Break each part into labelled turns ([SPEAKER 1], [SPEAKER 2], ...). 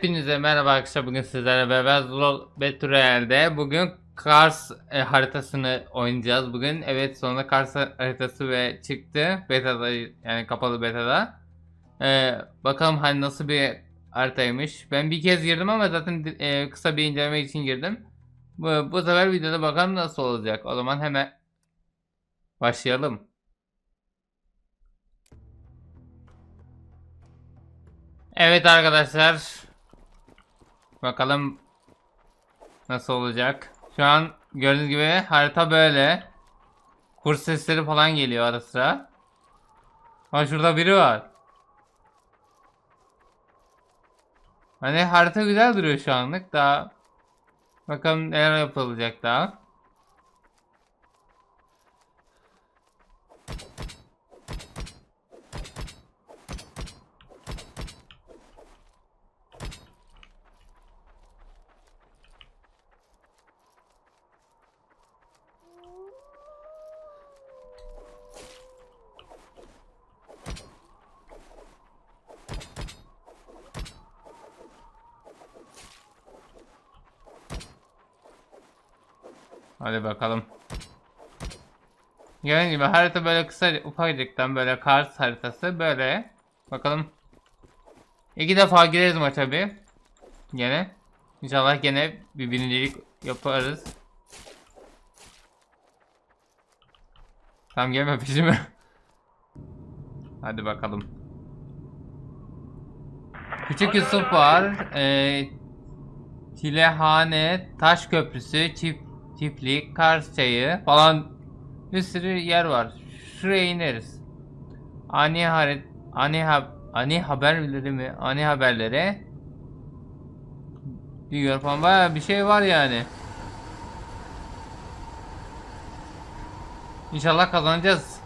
[SPEAKER 1] Hepinize merhaba arkadaşlar. Bugün sizlerle beraber Zul Betrayal'de bugün Kars e, haritasını oynayacağız. Bugün evet sonunda Kars haritası ve çıktı. Beta'da yani kapalı beta'da. E, bakalım hani nasıl bir haritaymış. Ben bir kez girdim ama zaten e, kısa bir inceleme için girdim. Bu, bu sefer videoda bakalım nasıl olacak. O zaman hemen başlayalım. Evet arkadaşlar. Bakalım nasıl olacak. Şu an gördüğünüz gibi harita böyle. Kurs sesleri falan geliyor ara sıra. Ha şurada biri var. Hani harita güzel duruyor şu anlık. Daha bakalım neler yapılacak daha. Hadi bakalım. Gördüğünüz gibi harita böyle kısa ufacıktan böyle Kars haritası böyle. Bakalım. İki defa gireriz maça bir. Gene. İnşallah gene bir birincilik yaparız. Tam gelme peşime. Hadi bakalım. Küçük Yusuf var. Ee, Çilehane, Taş Köprüsü, Çift Çiftlik, Kars Çayı falan bir sürü yer var. Şuraya ineriz. Ani haret ani hab ani haberleri mi? Ani haberlere diyor falan bayağı bir şey var yani. İnşallah kazanacağız.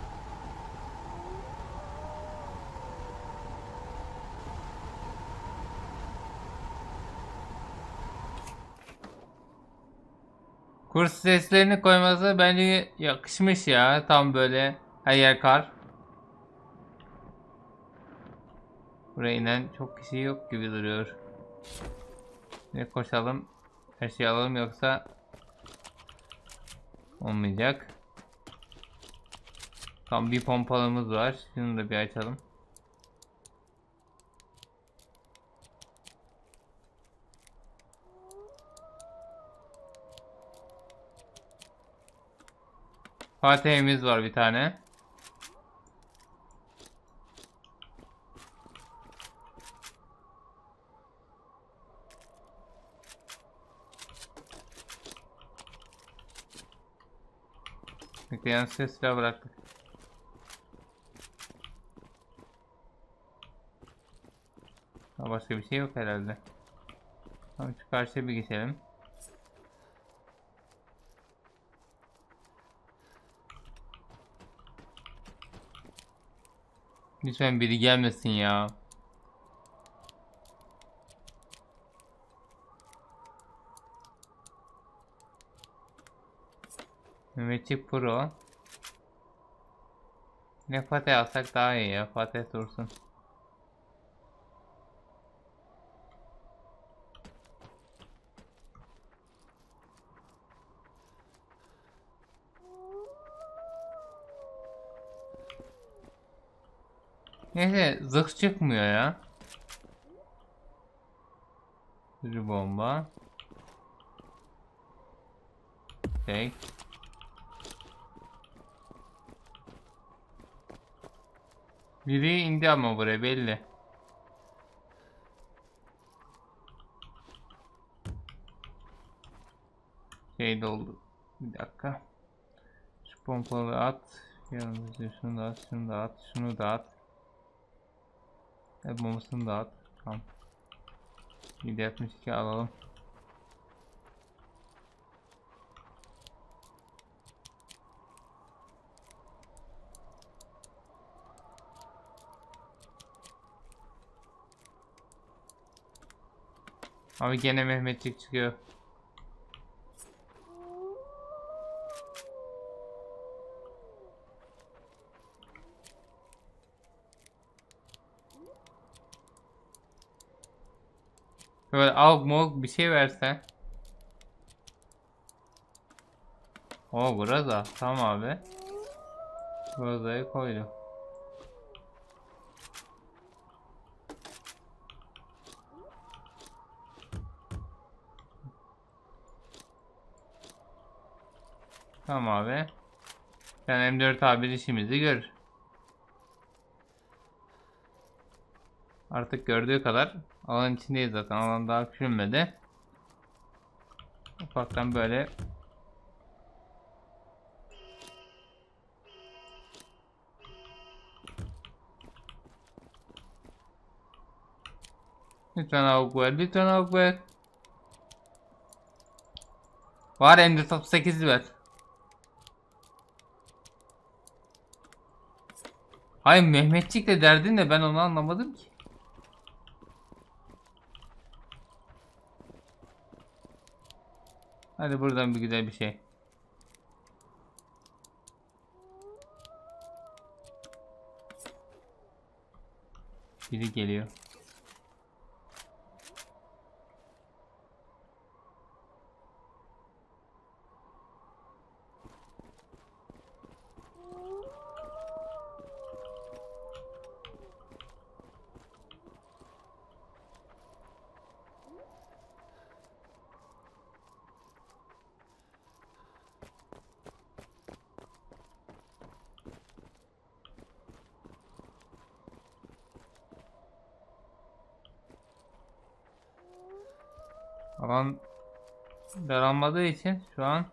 [SPEAKER 1] Kurs seslerini koyması bence yakışmış ya. Tam böyle her yer kar. Buraya inen çok kişi yok gibi duruyor. Ne koşalım. Her şeyi alalım yoksa olmayacak. Tam bir pompalımız var. Şunu da bir açalım. Fatih'imiz var bir tane. Bekleyen silah bıraktık. Başka bir şey yok herhalde. Tamam şu karşıya bir geçelim. Lütfen biri gelmesin ya. Mehmetçik Pro. Ne Fatih alsak daha iyi ya. Fatih dursun. Neyse zırh çıkmıyor ya. Bir bomba. Tek. Biri indi ama buraya belli. Şey doldu. Bir dakika. Şu pompalı at. Yalnızca şunu da at, şunu da at, şunu da at. E bombasını da at. Tamam. 762 alalım. Abi gene Mehmetçik çıkıyor. Böyle avuk mavuk bir şey verse. O burada. Tamam abi. Buradayı koydum. Tamam abi. Yani M4 abi işimizi gör. Artık gördüğü kadar alan içindeyiz zaten. Alan daha küçülmedi. Ufaktan böyle Lütfen avuk ver. Lütfen avuk ver. Var Ender top 8 ver. Hayır Mehmetçik de derdin de ben onu anlamadım ki. Hadi buradan bir güzel bir şey. Biri geliyor. Alan daralmadığı için şu an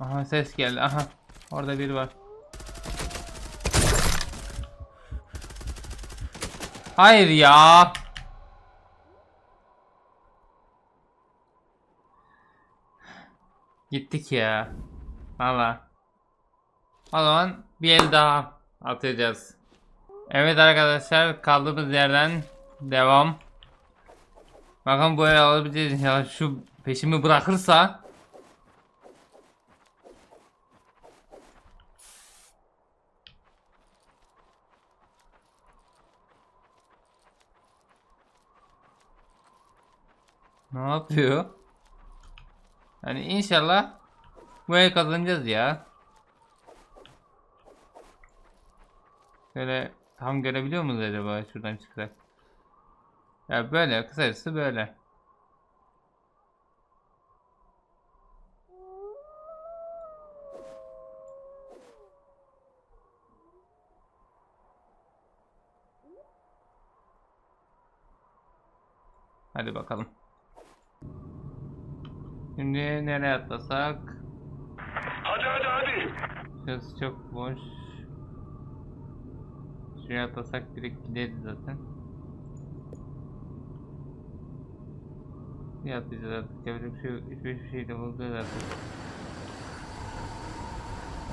[SPEAKER 1] Aha ses geldi. Aha. Orada biri var. Hayır ya. Gittik ya. Valla. O zaman bir el daha atacağız. Evet arkadaşlar kaldığımız yerden devam. Bakın bu el alabileceğiz inşallah şu peşimi bırakırsa. Ne yapıyor? Yani inşallah bu el kazanacağız ya. Şöyle tam görebiliyor muyuz acaba şuradan çıksak? Ya böyle kısacası böyle. Hadi bakalım. Şimdi nereye atlasak?
[SPEAKER 2] Hadi hadi hadi.
[SPEAKER 1] Şurası çok boş. Şuraya atlasak direkt gideriz zaten. Bir atlayacağız artık. Yapacak bir şey. Hiçbir şey de bulacağız artık.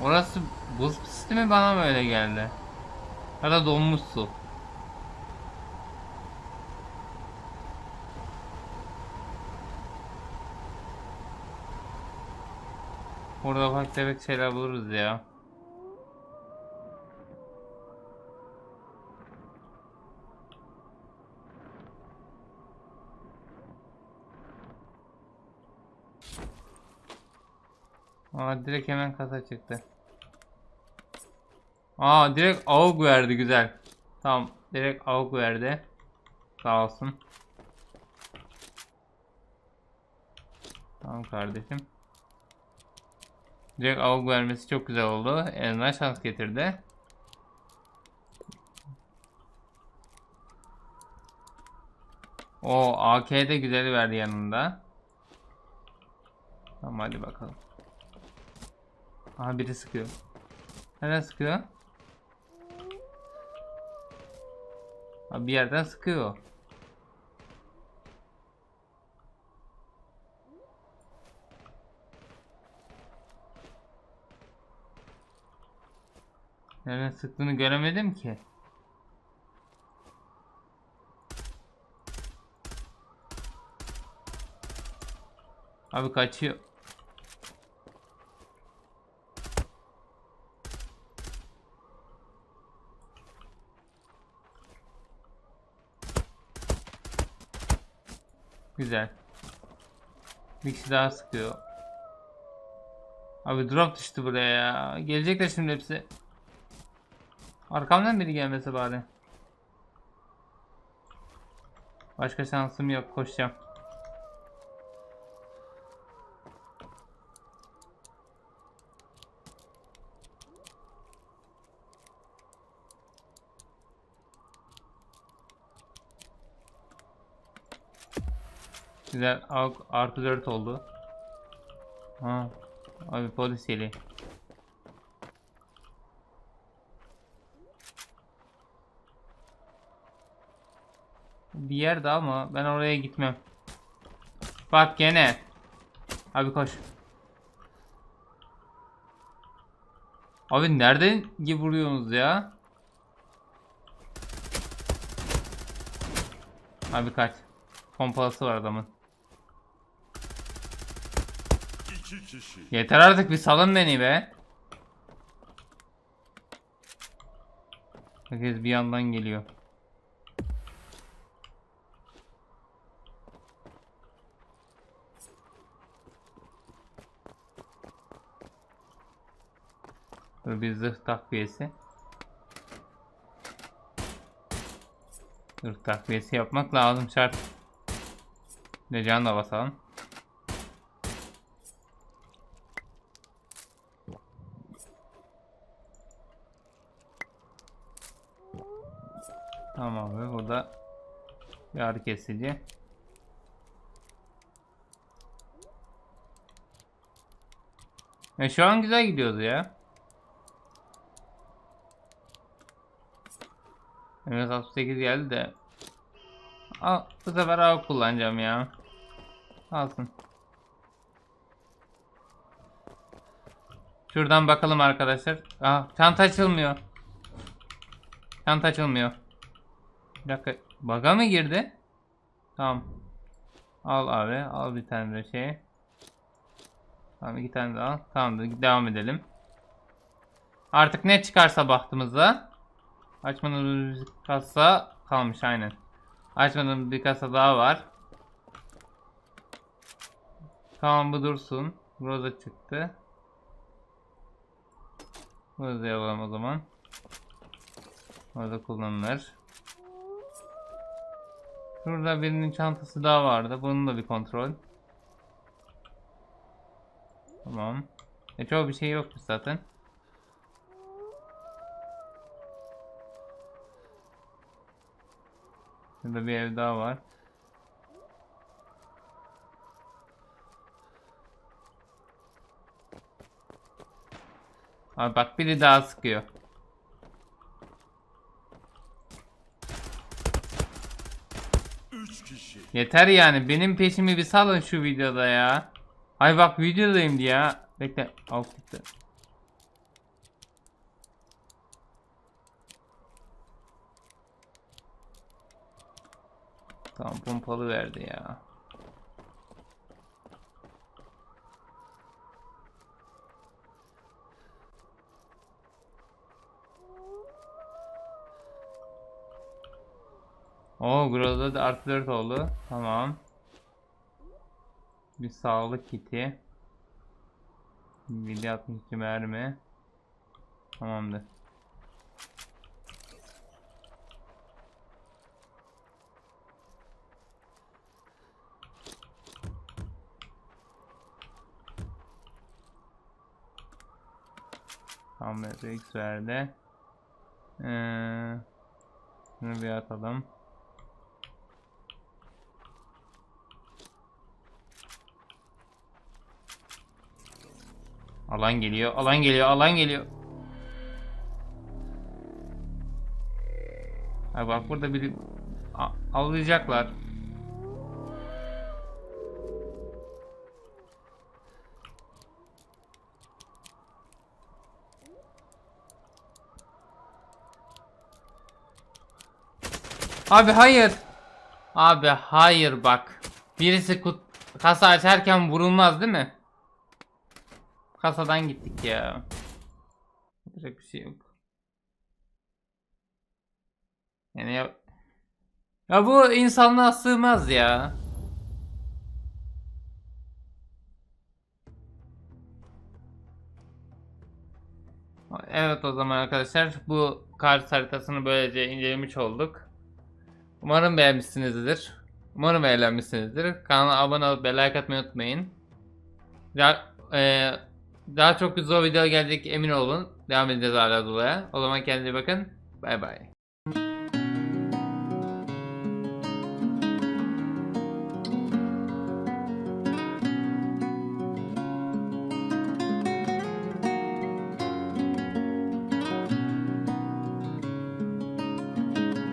[SPEAKER 1] Orası buz pisti mi bana mı öyle geldi? Ya da donmuş su. Burada ufak tefek şeyler buluruz ya. Aa direkt hemen kasa çıktı. Aa direkt AUG verdi güzel. Tamam direkt AUG verdi. Sağ olsun. Tamam kardeşim. Direkt AUG vermesi çok güzel oldu. Eline şans getirdi. O AK de güzel verdi yanında. Tamam hadi bakalım. Aha biri sıkıyor. Nereden sıkıyor? Abi bir yerden sıkıyor. Nereden sıktığını göremedim ki. Abi kaçıyor. Güzel. Bir kişi daha sıkıyor. Abi drop düştü buraya ya. Gelecekler şimdi hepsi. Arkamdan biri gelmese bari. Başka şansım yok. Koşacağım. Güzel. Artı 4 oldu. Ha. Abi polis geliyor. Bir yerde ama ben oraya gitmem. Bak gene. Abi koş. Abi nereden vuruyorsunuz ya? Abi kaç. Pompalısı var adamın.
[SPEAKER 2] İki kişi.
[SPEAKER 1] Yeter artık bir salın beni be. Herkes bir yandan geliyor. Dur bir zırh takviyesi. Zırh takviyesi yapmak lazım şart. Bir de can da basalım. Tamam abi burada bir ağrı kesici. E şu an güzel gidiyoruz ya. Evet 68 geldi de. Al, bu sefer av kullanacağım ya. Alsın. Şuradan bakalım arkadaşlar. Aa, çanta açılmıyor. Çanta açılmıyor. Bir dakika. Baga mı girdi? Tamam. Al abi. Al bir tane de şey. Tamam iki tane daha al. Tamam da devam edelim. Artık ne çıkarsa bahtımıza. Açmadığımız bir kasa kalmış aynen. Açmadığımız bir kasa daha var. Tamam bu dursun. Burada çıktı. Burada yapalım o zaman. Orada kullanılır. Şurada birinin çantası daha vardı. Bunun da bir kontrol. Tamam. E çoğu bir şey yokmuş zaten. Şurada bir ev daha var. Abi bak biri daha sıkıyor.
[SPEAKER 2] Kişi.
[SPEAKER 1] Yeter yani benim peşimi bir salın şu videoda ya. Ay bak videodayım diye ya. Bekle. Alt gitti. Tamam pompalı verdi ya. Oo Groza'da da artı 4 oldu. Tamam. Bir sağlık kiti. 762 mermi. Tamamdır. Tamam X verdi. Ee, şunu bir atalım. Alan geliyor, alan geliyor, alan geliyor. Ha bak burada biri avlayacaklar. Abi hayır. Abi hayır bak. Birisi kut kasa açarken vurulmaz değil mi? Kasadan gittik ya. Yapacak bir şey yok. Yani ya... Ya bu insanlığa sığmaz ya. Evet o zaman arkadaşlar bu Kars haritasını böylece incelemiş olduk. Umarım beğenmişsinizdir. Umarım eğlenmişsinizdir. Kanala abone olup ve like atmayı unutmayın. Ya, e, daha çok güzel video gelecek emin olun. Devam edeceğiz hala dolaya. O zaman kendinize bakın. Bay bay.